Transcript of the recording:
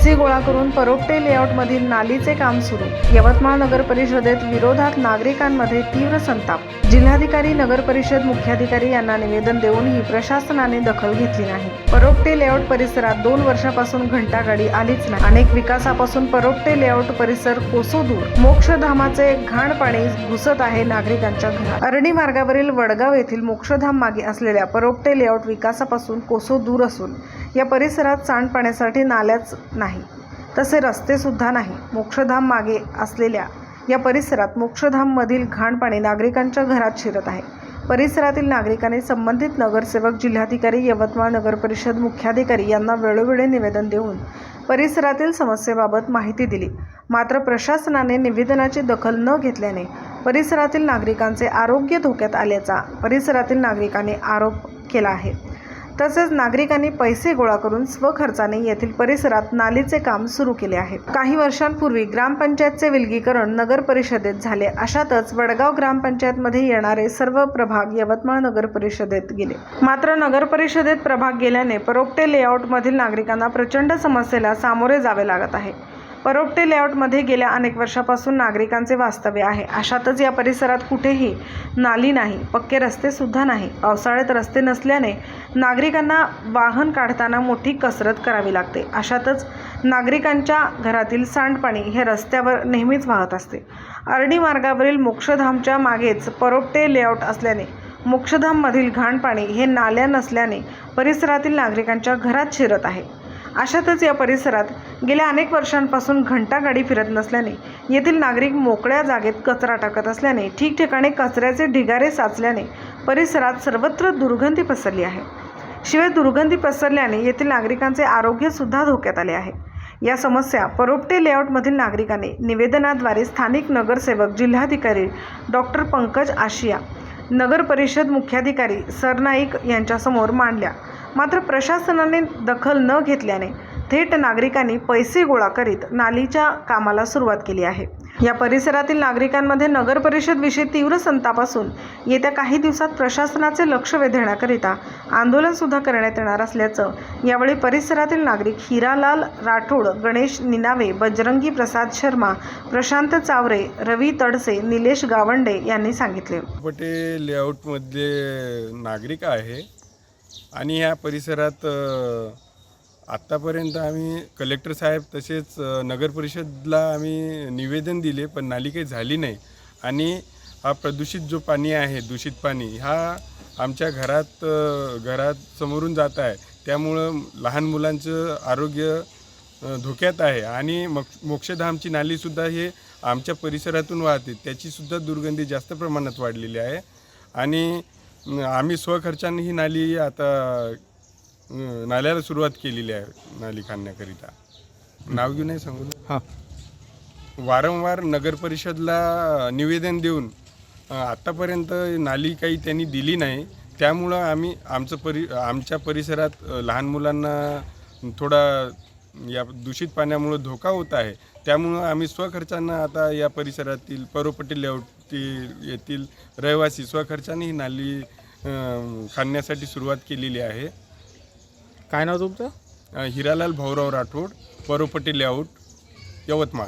पैसे गोळा करून परोपटे लेआउटमधील नालीचे काम सुरू. यवतमाळ नगर परिषदेत विरोधात नागरिकांमध्ये तीव्र संताप. जिल्हाधिकारी नगर परिषद मुख्याधिकारी यांना निवेदन देऊनही प्रशासनाने दखल घेतली नाही. परोपटे लेआउट परिसरात दोन वर्षापासून घंटागाडी आलीच नाही. अनेक विकासापासून परोपटे लेआउट परिसर कोसो दूर. मोक्षधामाचे घाण पाणी घुसत आहे नागरिकांच्या घरात. अरणी मार्गावरील वडगाव येथील मोक्षधाम मागे असलेल्या परोपटे लेआउट विकासापासून कोसो दूर असून या परिसरात सांडपाण्यासाठी नाल्याच नाही तसे रस्तेसुद्धा नाही. मोक्षधाम मागे असलेल्या या परिसरात मोक्षधाममधील घाण पाणी नागरिकांच्या घरात शिरत आहे. परिसरातील नागरिकांनी संबंधित नगरसेवक जिल्हाधिकारी यवतमाळ नगर परिषद मुख्याधिकारी यांना वेळोवेळी निवेदन देऊन परिसरातील समस्येबाबत माहिती दिली. मात्र प्रशासनाने निवेदनाची दखल न घेतल्याने परिसरातील नागरिकांचे आरोग्य धोक्यात आल्याचा परिसरातील नागरिकांनी आरोप केला आहे. तसेच नागरिकांनी पैसे गोळा करून स्वखर्चाने येथील परिसरात नालीचे काम सुरू केले आहे. काही वर्षांपूर्वी ग्रामपंचायतचे विलगीकरण नगर परिषदेत झाले. अशातच वडगाव ग्रामपंचायतमध्ये येणारे सर्व प्रभाग यवतमाळ नगर परिषदेत गेले. मात्र नगर परिषदेत प्रभाग गेल्याने परोपटे लेआउटमधील नागरिकांना प्रचंड समस्येला सामोरे जावे लागत आहे. परोपटे लेआउटमध्ये गेल्या अनेक वर्षापासून नागरिकांचे वास्तव्य आहे. अशातच या परिसरात कुठेही नाली नाही पक्के रस्तेसुद्धा नाही. पावसाळ्यात रस्ते नसल्याने नागरिकांना वाहन काढताना मोठी कसरत करावी लागते. अशातच नागरिकांच्या घरातील सांडपाणी हे रस्त्यावर नेहमीच वाहत असते. आरडी मार्गावरील मोक्षधामच्या मागेच परोपटे लेआउट असल्याने मोक्षधाममधील घाण पाणी हे नाल्या नसल्याने परिसरातील नागरिकांच्या घरात शिरत आहे. अशातच या परिसरात गेल्या अनेक वर्षांपासून घंटागाडी फिरत नसल्याने येथील नागरिक मोकळ्या जागेत कचरा टाकत असल्याने ठिकठिकाणी कचऱ्याचे ढिगारे साचल्याने परिसरात सर्वत्र दुर्गंधी पसरली आहे. शिवाय दुर्गंधी पसरल्याने येथील नागरिकांचे आरोग्यसुद्धा धोक्यात आले आहे. या समस्या परोपटे लेआउटमधील नागरिकांनी निवेदनाद्वारे स्थानिक नगरसेवक जिल्हाधिकारी डॉक्टर पंकज आशिया नगर परिषद मुख्याधिकारी सरनाईक यांच्यासमोर मांडल्या. मात्र प्रशासनाने दखल न घेतल्याने थेट नागरिकांनी पैसे गोळा करीत नालीच्या कामाला सुरुवात केली आहे. या परिसरातील नागरिकांमध्ये नगर परिषदविषयी तीव्र संताप असून येत्या काही दिवसात प्रशासनाचे लक्ष वेधण्याकरिता आंदोलनसुद्धा करण्यात येणार असल्याचं यावेळी परिसरातील नागरिक हिरालाल राठोड गणेश निनावे बजरंगी प्रसाद शर्मा प्रशांत चावरे रवी तडसे निलेश गावंडे यांनी सांगितले. पटे लेआउटमधले नागरिक आहे. आणि ह्या परिसरात आत्तापर्यंत आम्ही कलेक्टर साहेब तसेच नगरपरिषदला आम्ही निवेदन दिले पण नाली काही झाली नाही. आणि हा प्रदूषित जो पाणी आहे दूषित पाणी हा आमच्या घरात घरात समोरून जात आहे. त्यामुळं लहान मुलांचं आरोग्य धोक्यात आहे. आणि मक मोक्षधामची नालीसुद्धा हे आमच्या परिसरातून वाहते. त्याचीसुद्धा दुर्गंधी जास्त प्रमाणात वाढलेली आहे. आणि आम्ही स्वखर्चाने ही नाली आता नाल्याला सुरुवात केलेली आहे नाली खाणण्याकरिता नाव घेऊन नाही सांगू? हां. वारंवार नगर परिषदला निवेदन देऊन आत्तापर्यंत नाली काही त्यांनी दिली नाही. त्यामुळं आम्ही आमचं परि आमच्या परिसरात लहान मुलांना थोडा या दूषित पाण्यामुळं धोका होत आहे. त्यामुळं आम्ही स्वखर्चानं आता या परिसरातील परोपटी लेआउट येथील रहिवासी स्वखर्चाने ही नाली खाणण्यासाठी सुरुवात केलेली आहे. काय नाव तुमचं? Uh, Hiralal Bhaurao Rathod Paropati layout Yavatmal.